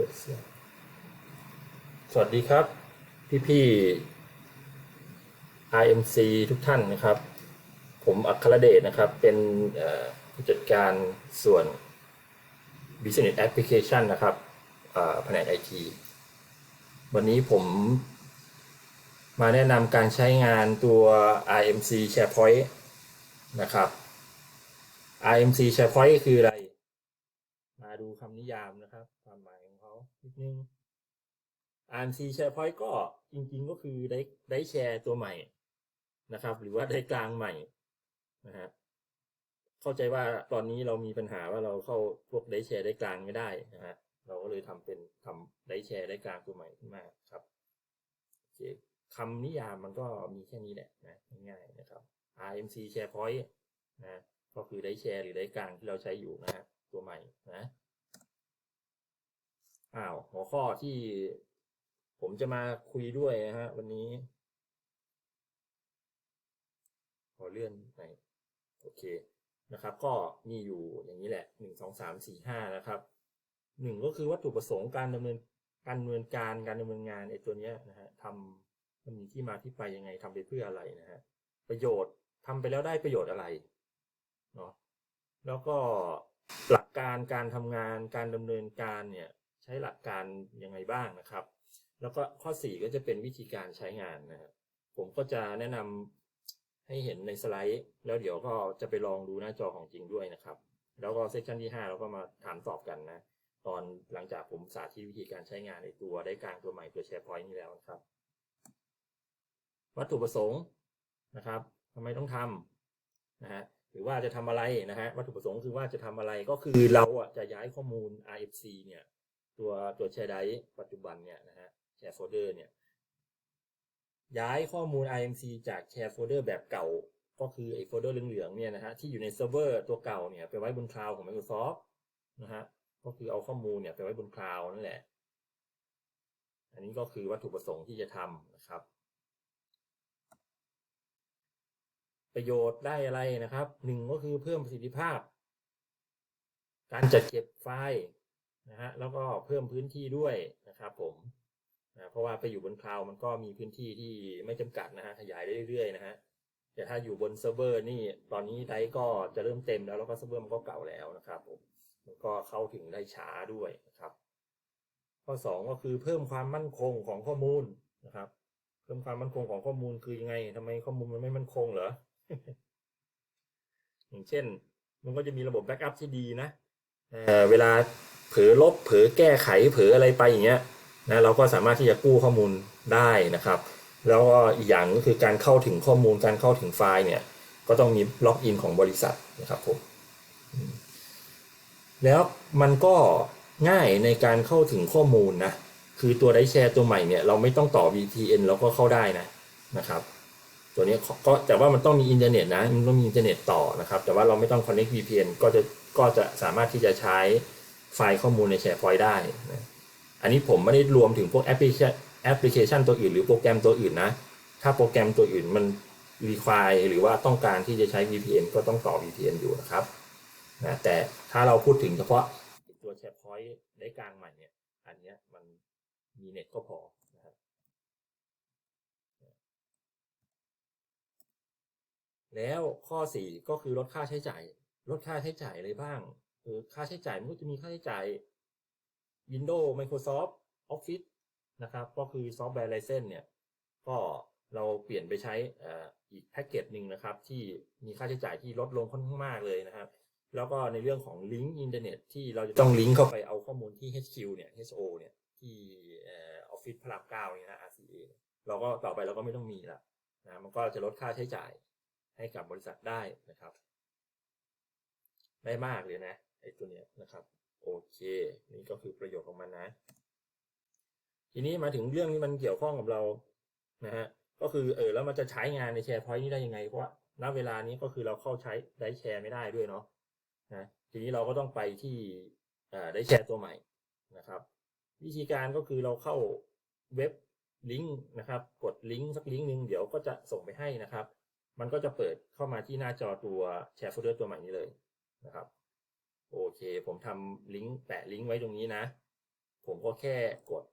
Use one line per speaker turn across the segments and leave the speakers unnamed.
ปิดเสียง สวัสดีครับ พี่พี่ๆ RMC ทุกท่านนะครับ ผมอัครเดชนะครับ เป็นผู้จัดการส่วน Business Application นะครับแผนก IT วันนี้ผมมาแนะนำการใช้งานตัว RMC SharePoint นะครับ RMC SharePoint คืออะไร มาดูคำนิยามนะครับ ความหมาย นิดนึง RMC SharePoint ก็จริง ๆ ก็คือได้ได้แชร์ตัวใหม่นะครับ หรือว่าได้กลางใหม่นะฮะเข้าใจว่าตอนนี้เรามีปัญหาว่าเราเข้าพวกได้แชร์ได้กลางไม่ได้นะฮะเราก็เลยทำเป็นทำได้แชร์ได้กลางตัวใหม่ขึ้นมาครับโอเคคำนิยามมันก็มีแค่นี้แหละนะง่ายๆนะครับ RMC SharePoint นะก็คือได้แชร์หรือได้กลางที่เราใช้อยู่นะฮะตัวใหม่นะ อ้าวหัวข้อที่ผมจะมาคุยด้วยนะฮะ วันนี้ ขอเลื่อนไปโอเคนะครับ ก็มีอยู่อย่างนี้แหละหนึ่งสองสามสี่ห้านะครับหนึ่งก็คือวัตถุประสงค์การดำเนินการดำเนินการการดำเนินงานไอ้ตัวเนี้ยนะฮะทำมันมีที่มาที่ไปยังไงทำไปเพื่ออะไรนะฮะประโยชน์ทำไปแล้วได้ประโยชน์อะไรเนาะแล้วก็หลักการการทำงานการดำเนินการเนี่ย ช้หลักการยังไงบ้างนะครับ แล้วก็ข้อ 4 ก็จะเป็นวิธีการใช้งานนะครับผมก็จะแนะนำให้เห็นในสไลด์ แล้วเดี๋ยวก็จะไปลองดูหน้าจอของจริงด้วยนะครับ แล้วก็เซสชันที่ 5 เราก็มาถามตอบกันนะ ตอนหลังจากผมสาธิตวิธีการใช้งานในตัวได้กลางตัวใหม่ตัว SharePoint นี้แล้วนะครับ วัตถุประสงค์นะครับทำไมต้องทำนะฮะหรือว่าจะทำอะไรนะฮะวัตถุประสงค์คือว่าจะทำอะไรก็คือเราอะจะย้ายข้อมูล RFC เนี่ย ตัวตัวแชร์ไดปัจจุบันเนี่ยนะฮะแชร์โฟลเดอร์เนี่ยย้ายข้อมูล IMC จากแชร์โฟลเดอร์แบบเก่า ก็คือไอ้โฟลเดอร์เหลืองๆเนี่ยนะฮะที่อยู่ในเซิร์ฟเวอร์ตัวเก่าเนี่ยไปไว้บนคลาวด์ของ Microsoft นะฮะก็คือเอาข้อมูลเนี่ยไปไว้บนคลาวด์นั่นแหละ อันนี้ก็คือวัตถุประสงค์ที่จะทำนะครับ ประโยชน์ได้อะไรนะครับหนึ่งก็คือเพิ่มประสิทธิภาพ การจัดเก็บไฟล์ นะฮะแล้วก็เพิ่มพื้นที่ด้วยนะครับผมนะเพราะว่าไปอยู่บนคลาวมันก็มีพื้นที่ที่ไม่จำกัดนะฮะขยายได้เรื่อยๆนะฮะแต่ถ้าอยู่บนเซิร์ฟเวอร์นี่ตอนนี้ไดก็จะเริ่มเต็มแล้วแล้วก็เซิร์ฟเวอร์มันก็เก่าแล้วนะครับผมมันก็เข้าถึงได้ช้าด้วยนะครับ ข้อสองก็คือเพิ่มความมั่นคงของข้อมูลนะครับ เพิ่มความมั่นคงของข้อมูลคือยังไงทำไมข้อมูลมันไม่มั่นคงเหรออย่างเช่น มันก็จะมีระบบแบ็กอัพที่ดีนะเเวลา เผลอลบเผลอแก้ไขเผลออะไรไปอย่างเงี้ยนะเราก็สามารถที่จะกู้ข้อมูลได้นะครับ แล้วก็อีกอย่างก็คือการเข้าถึงข้อมูลการเข้าถึงไฟล์เนี่ยก็ต้องมีล็อกอินของบริษัทนะครับผมแล้วมันก็ง่ายในการเข้าถึงข้อมูลนะคือตัวได้แชร์ตัวใหม่เนี่ยเราไม่ต้องต่อ VPN เราก็เข้าได้นะนะครับตัวนี้ก็แต่ว่ามันต้องมีอินเทอร์เน็ตนะมันต้องมีอินเทอร์เน็ตต่อนะครับ แต่ว่าเราไม่ต้อง connect VPN ก็จะก็จะสามารถที่จะใช้ ไฟล์ข้อมูลใน SharePoint ได้นะอันนี้ผมไม่ได้รวมถึงพวกแอปพลิเคชันแอปพลิเคชันตัวอื่นหรือโปรแกรมตัวอื่นนะ ถ้าโปรแกรมตัวอื่นมัน require หรือว่าต้องการที่จะใช้ VPN ก็ต้องต่อ VPN อยู่นะครับนะแต่ถ้าเราพูดถึงเฉพาะตัว SharePoint ได้กลางใหม่เนี่ย อันเนี้ยมันมีเน็ตก็พอนะครับแล้วข้อสี่ก็คือลดค่าใช้จ่าย ลดค่าใช้จ่ายอะไรบ้าง เออค่าใช้จ่ายมันก็จะมีค่าใช้จ่าย Windows Microsoft Office นะครับ ก็คือซอฟต์แวร์ไลเซนเนี่ย ก็เราเปลี่ยนไปใช้เอ่ออีกแพ็กเกจหนึ่งนะครับ ที่มีค่าใช้จ่ายที่ลดลงค่อนข้างมากเลยนะครับ แล้วก็ในเรื่องของลิงก์อินเทอร์เน็ตที่เราจะต้องลิงก์เข้าไปเอาข้อมูลที่ HQ เนี่ย HO เนี่ยที่เอออฟฟิศพระรามเก้าเนี่ยนะ RCA เนี่ยเราก็ต่อไปเราก็ไม่ต้องมีละนะมันก็จะลดค่าใช้จ่ายให้กับบริษัทได้นะครับ ได้มากเลยนะ ไอ้ตัวเนี้ยนะครับโอเค นี่ก็คือประโยชน์ของมันนะ ทีนี้มาถึงเรื่องที่มันเกี่ยวข้องกับเรานะฮะก็คือเออแล้วมันจะใช้งานในแชร์พอยต์นี้ได้ยังไงเพราะณเวลานี้ก็คือเราเข้าใช้ได้แชร์ไม่ได้ด้วยเนาะนะทีนี้เราก็ต้องไปที่ได้แชร์ตัวใหม่นะครับ วิธีการก็คือเราเข้าเว็บลิงก์นะครับ กดลิงก์สักลิงก์หนึ่งเดี๋ยวก็จะส่งไปให้นะครับ มันก็จะเปิดเข้ามาที่หน้าจอตัวแชร์โฟลเดอร์ตัวใหม่นี้เลยนะครับ โอเค ผมทำลิงก์แปะลิงก์ไว้ตรงนี้นะ ผมก็แค่กด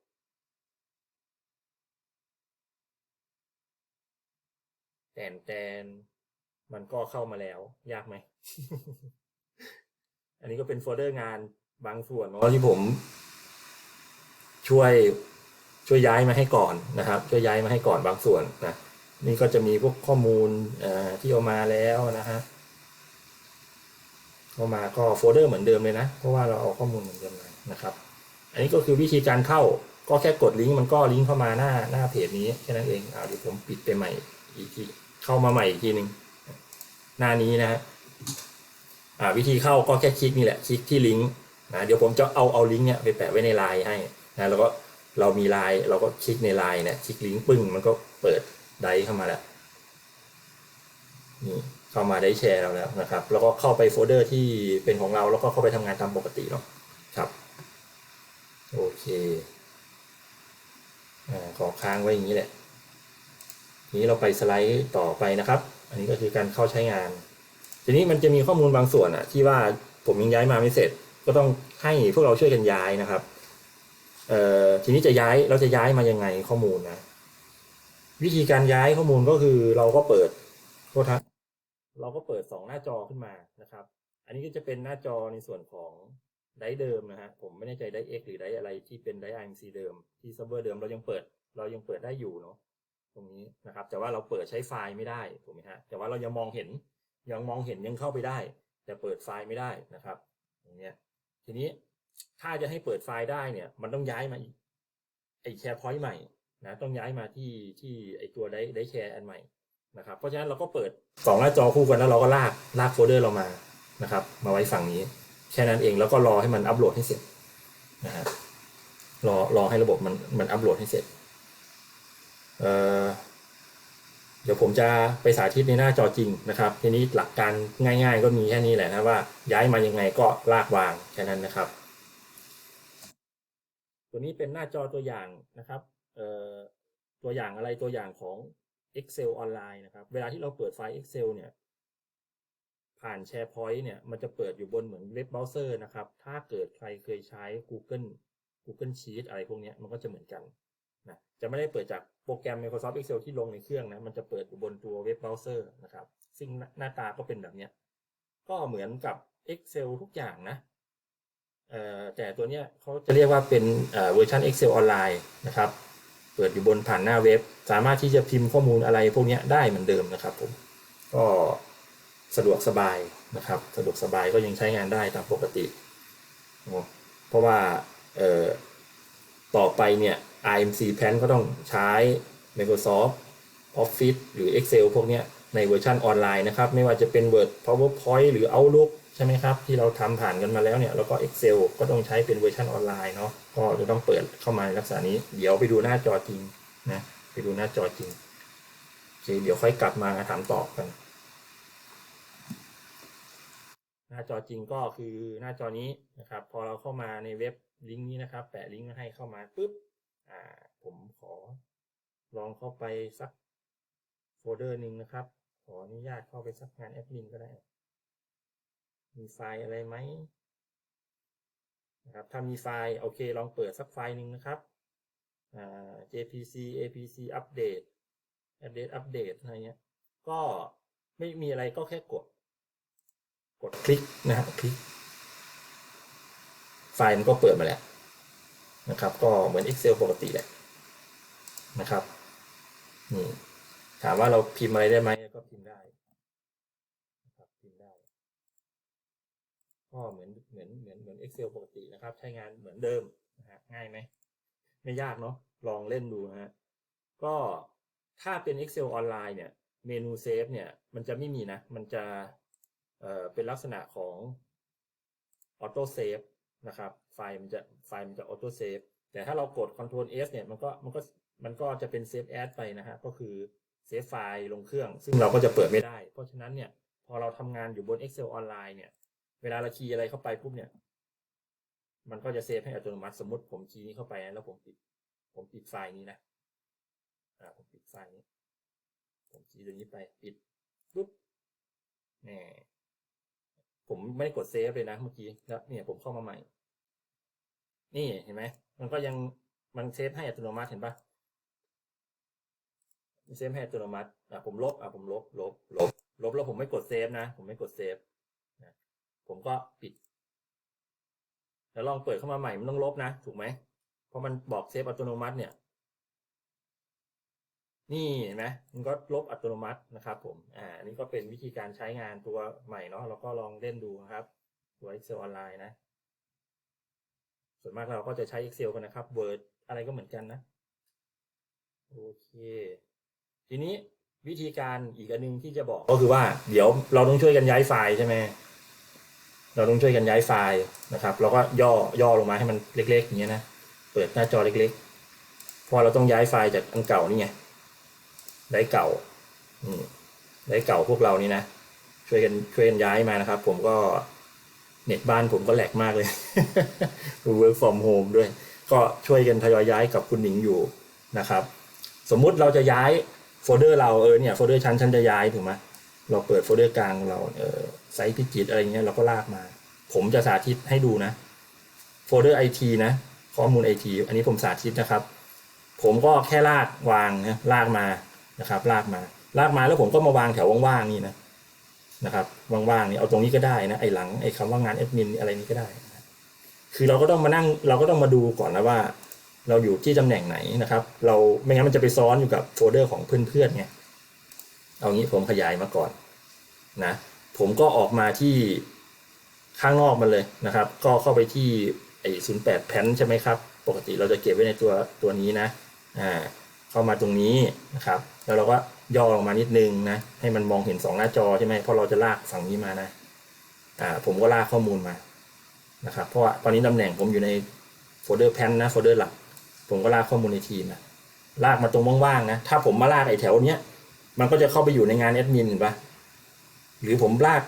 แตนแตนมันก็เข้ามาแล้ว ยากไหม อันนี้ก็เป็นโฟลเดอร์งานบางส่วนเนาะที่ผม ช่วยช่วยย้ายมาให้ก่อนนะครับ ช่วยย้ายมาให้ก่อนบางส่วนนะนี่ก็จะมีพวกข้อมูลที่เอามาแล้วนะฮะ เข้ามาก็โฟลเดอร์เหมือนเดิมเลยนะ เพราะว่าเราเอาข้อมูลเหมือนเดิมเลยนะครับ อันนี้ก็คือวิธีการเข้าก็แค่กดลิงก์มันก็ลิงก์เข้ามาหน้าหน้าเพจนี้แค่นั้นเองอ่าเดี๋ยวผมปิดไปใหม่อีกทีเข้ามาใหม่อีกทีหนึ่งหน้านี้นะฮะวิธีเข้าก็แค่คลิกนี่แหละคลิกที่ลิงก์นะเดี๋ยวผมจะเอาเอาลิงก์เนี่ยไปแปะไว้ในไลน์ให้นะแล้วก็เรามีไลน์เราก็คลิกในไลน์เนี่ยคลิกลิงก์ปึ้งมันก็เปิดไดร์เข้ามาแล้วนี่ เข้ามาได้แชร์เราแล้วนะครับ แล้วก็เข้าไปโฟลเดอร์ที่เป็นของเราแล้วก็เข้าไปทำงานตามปกติเนาะครับโอเคอ่าขอค้างไว้อย่างนี้แหละทีนี้เราไปสไลด์ต่อไปนะครับ อันนี้ก็คือการเข้าใช้งาน ทีนี้มันจะมีข้อมูลบางส่วนอะที่ว่าผมยังย้ายมาไม่เสร็จ ก็ต้องให้พวกเราช่วยกันย้ายนะครับเอ่อทีนี้จะย้ายเราจะย้ายมายังไงข้อมูลนะ วิธีการย้ายข้อมูลก็คือเราก็เปิดโทษครับ เราก็เปิดสองหน้าจอขึ้นมานะครับ อันนี้ก็จะเป็นหน้าจอในส่วนของไดเดิมนะฮะ ผมไม่แน่ใจไดร์ X หรือไดอะไรที่เป็นไดร์ IMC เดิมที่เซิร์ฟเวอร์เดิมเรายังเปิด เรายังเปิดได้อยู่เนาะตรงนี้นะครับ แต่ว่าเราเปิดใช้ไฟล์ไม่ได้ถูกไหมฮะ แต่ว่าเรายังมองเห็นยังมองเห็นยังเข้าไปได้ แต่เปิดไฟล์ไม่ได้นะครับอย่างเงี้ยทีนี้ถ้าจะให้เปิดไฟล์ได้เนี่ย มันต้องย้ายมาอีกไอแชร์พอยต์ใหม่นะต้องย้ายมาที่ที่ไอตัวไดไดแชร์อันใหม่ นะครับ เพราะฉะนั้นเราก็เปิดสองหน้าจอคู่กันแล้วเราก็ลากลากโฟลเดอร์เรามานะครับ มาไว้ฝั่งนี้ แค่นั้นเองแล้วก็รอให้มันอัปโหลดให้เสร็จนะฮะรอรอให้ระบบมันมันอัปโหลดให้เสร็จเอ่อเดี๋ยวผมจะไปสาธิตในหน้าจอจริงนะครับ ทีนี้หลักการง่าย ๆ ก็มีแค่นี้แหละนะว่า ย้ายมายังไงก็ลากวางแค่นั้นนะครับ ตัวนี้เป็นหน้าจอตัวอย่างนะครับตัวอย่างอะไรตัวอย่างของ Excel ออนไลน์นะครับ เวลาที่เราเปิดไฟล์ Excel เนี่ย ผ่าน SharePoint เนี่ย มันจะเปิดอยู่บนเหมือนเว็บเบราว์เซอร์นะครับ ถ้าเกิดใครเคยใช้ Google Google Sheet อะไรพวกนี้มันก็จะเหมือนกันนะจะไม่ได้เปิดจากโปรแกรม Microsoft Excel ที่ลงในเครื่องนะ มันจะเปิดอยู่บนตัวเว็บเบราว์เซอร์นะครับ ซึ่งหน้าตาก็เป็นแบบนี้ก็เหมือนกับ Excel ทุกอย่างนะแต่ตัวเนี้ยเขาจะเรียกว่าเป็นเอ่อเวอร์ชัน Excel ออนไลน์นะครับ เปิดอยู่บนผ่านหน้าเว็บ สามารถที่จะพิมพ์ข้อมูลอะไรพวกนี้ได้เหมือนเดิมนะครับผมก็สะดวกสบายนะครับสะดวกสบายก็ยังใช้งานได้ตามปกติ เพราะว่าต่อไปเนี่ย IMC Plan ก็ต้องใช้ Microsoft Office หรือ Excel พวกนี้ในเวอร์ชันออนไลน์นะครับ ไม่ว่าจะเป็น Word PowerPoint หรือ Outlook ใช่ไหมครับ ที่เราทำผ่านกันมาแล้วเนี่ยแล้วก็ Excel ก็ต้องใช้เป็นเวอร์ชันออนไลน์เนาะก็จะต้องเปิดเข้ามาในลักษณะนี้ เดี๋ยวไปดูหน้าจอจริงนะไปดูหน้าจอจริงโอเคเดี๋ยวค่อยกลับมาถามตอบกัน หน้าจอจริงก็คือหน้าจอนี้นะครับ พอเราเข้ามาในเว็บลิงก์นี้นะครับ แปะลิงก์ให้เข้ามาปุ๊บอ่าผมขอลองเข้าไปสักโฟลเดอร์หนึ่งนะครับ ขออนุญาตเข้าไปสักงานแอดมินก็ได้ มีไฟล์อะไรไหมนะครับถ้ามีไฟล์โอเค ลองเปิดสักไฟล์หนึ่งนะครับอ่า JPC APC update update update อะไรเงี้ย ก็ไม่มีอะไรก็แค่กด กดคลิกนะฮะคลิก ไฟล์มันก็เปิดมาแล้วนะครับ ก็เหมือน Excel ปกติแหละนะครับนี่ถามว่าเราพิมพ์อะไรได้ไหมก็พิมพ์ได้นะครับพิมพ์ได้ ก็เหมือนเหมือนเหมือนเหมือน Excel ปกตินะครับ ใช้งานเหมือนเดิมนะฮะง่ายไหมไม่ยากเนาะลองเล่นดูนะฮะก็ถ้าเป็น Excel ออนไลน์เนี่ยเมนูเซฟเนี่ยมันจะไม่มีนะ มันจะเอ่อเป็นลักษณะของออโต้เซฟนะครับ ไฟล์มันจะไฟล์มันจะออโต้เซฟแต่ถ้าเรากด Ctrl S เนี่ยมันก็มันก็มันก็จะเป็นเซฟแอดไปนะฮะก็คือเซฟไฟล์ลงเครื่อง ซึ่งเราก็จะเปิดไม่ได้ เพราะฉะนั้นเนี่ยพอเราทำงานอยู่บน Excel ออนไลน์เนี่ย เวลาเราคีย์อะไรเข้าไปปุ๊บเนี่ย มันก็จะเซฟให้อัตโนมัติสมมติผมคีย์นี้เข้าไปนะแล้วผมปิด ผมปิดไฟล์นี้นะ อ่า ผมปิดไฟล์นี้ ผมคีย์ตัวนี้ไปปิดปุ๊บแหมผมไม่ได้กดเซฟเลยนะเมื่อกี้แล้วเนี่ยผมเข้ามาใหม่ นี่เห็นไหมมันก็ยังมันเซฟให้อัตโนมัติเห็นปะเซฟให้อัตโนมัติอะผมลบอะผมลบลบลบลบแล้วผมไม่กดเซฟนะ ผมไม่กดเซฟ ผมก็ปิด แล้วลองเปิดเข้ามาใหม่มันต้องลบนะถูกไหมเพราะมันบอกเซฟอัตโนมัติเนี่ย นี่เห็นไหมมันก็ลบอัตโนมัตินะครับผมอ่าอันนี่ก็เป็นวิธีการใช้งานตัวใหม่เนาะเราก็ลองเล่นดูนะครับตัว Excel ออนไลน์นะ ส่วนมากเราก็จะใช้ Excel กันนะครับ Word อะไรก็เหมือนกันนะ โอเค ทีนี้วิธีการอีกอันหนึงที่จะบอกก็คือว่า เดี๋ยวเราต้องช่วยกันย้ายไฟล์ใช่ไหม เราต้องช่วยกันย้ายไฟล์นะครับเราก็ย่อย่อลงมาให้มันเล็กๆอย่างเงี้ยนะเปิดหน้าจอเล็กๆเพราะเราต้องย้ายไฟล์จากอันเก่านี่ไงได้เก่าอืมได้เก่าพวกเรานี่นะช่วยกันช่วยกันย้ายมานะครับ ผมก็เน็ตบ้านผมก็แหลกมากเลย work from home ด้วย ก็ช่วยกันทยอยย้ายกับคุณหนิงอยู่นะครับ สมมุติเราจะย้ายโฟลเดอร์เราเออเนี่ยโฟลเดอร์ชั้นชั้นจะย้ายถูกไหม เราเปิดโฟลเดอร์กลางเราเออไซต์พิจิตรอะไรเงี้ยเราก็ลากมา ผมจะสาธิตให้ดูนะโฟลเดอร์ไอทีนะ ข้อมูลไอทีอันนี้ผมสาธิตนะครับ ผมก็แค่ลากวางนะลากมานะครับ ลากมา ลากมาแล้วผมก็มาวางแถวว่างๆนี่นะนะครับว่างๆนี่เอาตรงนี้ก็ได้นะไอ้หลังไอ้คำว่างานแอดมินอะไรนี้ก็ได้คือเราก็ต้องมานั่งเราก็ต้องมาดูก่อนนะว่า เราอยู่ที่ตำแหน่งไหนนะครับ เราไม่งั้นมันจะไปซ้อนอยู่กับโฟลเดอร์ของเพื่อนๆไง เอางี้ผมขยายมาก่อนนะผมก็ออกมาที่ข้างนอกมันเลยนะครับ ก็เข้าไปที่ไอ้ศูนย์แปดแผ่นใช่ไหมครับ ปกติเราจะเก็บไว้ในตัวตัวนี้นะอ่าเข้ามาตรงนี้นะครับ แล้วเราก็ย่อลงมานิดนึงนะ ให้มันมองเห็นสองหน้าจอใช่ไหมเพราะเราจะลากฝั่งนี้มานะอ่าผมก็ลากข้อมูลมานะครับ เพราะว่าตอนนี้ตำแหน่งผมอยู่ในโฟลเดอร์แพนนะโฟลเดอร์หลัก ผมก็ลากข้อมูลในทีมนะลากมาตรงว่างๆนะ ถ้าผมมาลากไอ้แถวเนี้ย มันก็จะเข้าไปอยู่ในงานแอดมินเห็นปะหรือผมลาก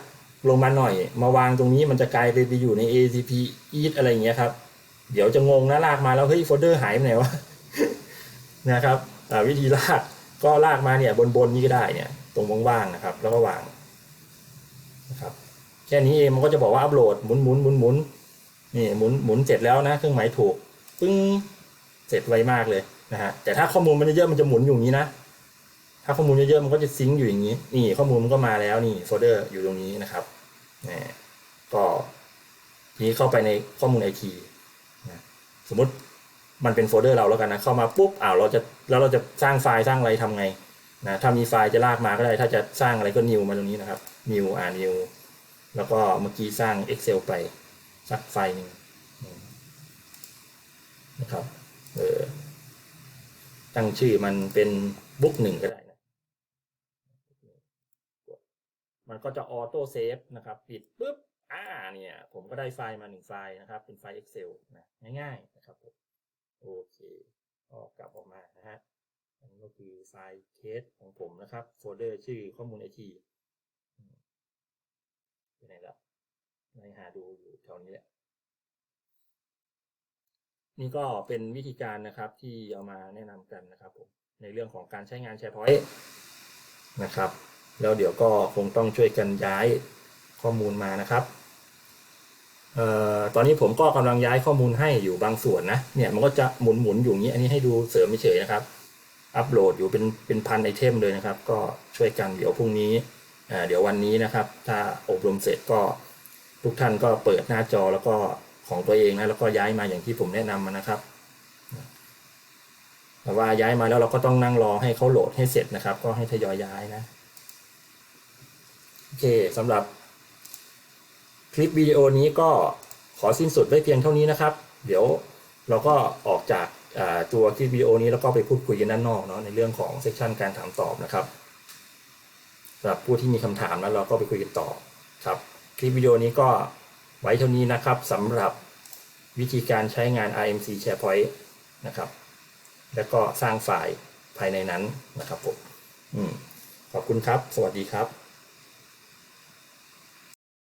ลงมาหน่อย มาวางตรงนี้มันจะกลายไปไปอยู่ใน ACP Eat อะไรอย่างเงี้ยครับ เดี๋ยวจะงงนะลากมาแล้วเฮ้ยโฟลเดอร์หายไปไหนวะนะครับวิธีลากก็ลากมาเนี่ยบนบนนี้ก็ได้เนี่ย ตรงว่างๆนะครับ แล้วก็วางนะครับแค่นี้เองมันก็จะบอกว่าอัปโหลดหมุนหมุนหมุนหมุนนี่หมุนหมุนเสร็จแล้วนะ เครื่องหมายถูกปึ้งเสร็จไวมากเลยนะฮะแต่ถ้าข้อมูลมันเยอะมันจะหมุนอยู่อย่างนี้นะ ถ้าข้อมูลเยอะๆมันก็จะซิงค์อยู่อย่างนี้ นี่ข้อมูลมันก็มาแล้วนี่โฟลเดอร์อยู่ตรงนี้นะครับนี่ก็ทีนี้เข้าไปในข้อมูลไอทีนะสมมติมันเป็นโฟลเดอร์เราแล้วกันนะเข้ามาปุ๊บอ้าวเราจะแล้วเราจะสร้างไฟล์สร้างอะไรทำไงนะถ้ามีไฟล์จะลากมาก็ได้ ถ้าจะสร้างอะไรก็ new มาตรงนี้นะครับ new อ่า new แล้วก็เมื่อกี้สร้าง Excel ไปสักไฟล์หนึ่งนะครับเออตั้งชื่อมันเป็นบุ๊กหนึ่งก็ได้นะ มันก็จะออโต้เซฟนะครับ ปิดปุ๊บอ่าเนี่ย ผมก็ได้ไฟล์มาหนึ่งไฟล์นะครับ เป็นไฟล์ Excel นะง่ายๆนะครับผมโอเคก็กลับออกมานะฮะอันนี้ก็คือไฟล์เทสของผมนะครับโฟลเดอร์ชื่อข้อมูลไอทีไปไหนละในหาดูอยู่แถวนี้แหละ นี่ก็เป็นวิธีการนะครับที่เอามาแนะนำกันนะครับผมในเรื่องของการใช้งาน SharePoint นะครับ แล้วเดี๋ยวก็คงต้องช่วยกันย้ายข้อมูลมานะครับเอ่อตอนนี้ผมก็กำลังย้ายข้อมูลให้อยู่บางส่วนนะ เนี่ยมันก็จะหมุนหมุนๆอยู่อย่างนี้ อันนี้ให้ดูเสริมเฉยนะครับ อัปโหลดอยู่เป็นเป็นพันไอเทมเลยนะครับ ก็ช่วยกันเดี๋ยวพรุ่งนี้อ่าเดี๋ยววันนี้นะครับ ถ้าอบรมเสร็จก็ทุกท่านก็เปิดหน้าจอแล้วก็ของตัวเองนะแล้วก็ย้ายมาอย่างที่ผมแนะนำมานะครับแต่ว่าย้ายมาแล้วเราก็ต้องนั่งรอให้เขาโหลดให้เสร็จนะครับ ก็ให้ทยอยย้ายนะ เคสำหรับคลิปวิดีโอนี้ก็ขอสิ้นสุดไว้เพียงเท่านี้นะครับ เดี๋ยวเราก็ออกจากตัวคลิปวิดีโอนี้แล้วก็ไปพูดคุยกันด้านนอกเนาะในเรื่องของเซสชันการถามตอบนะครับสำหรับผู้ที่มีคำถามแล้วเราก็ไปคุยกันต่อครับ คลิปวิดีโอนี้ก็ไว้เท่านี้นะครับสำหรับวิธีการใช้งาน RMC SharePoint นะครับ แล้วก็สร้างไฟล์ภายในนั้นนะครับผมอมขอบคุณครับ สวัสดีครับ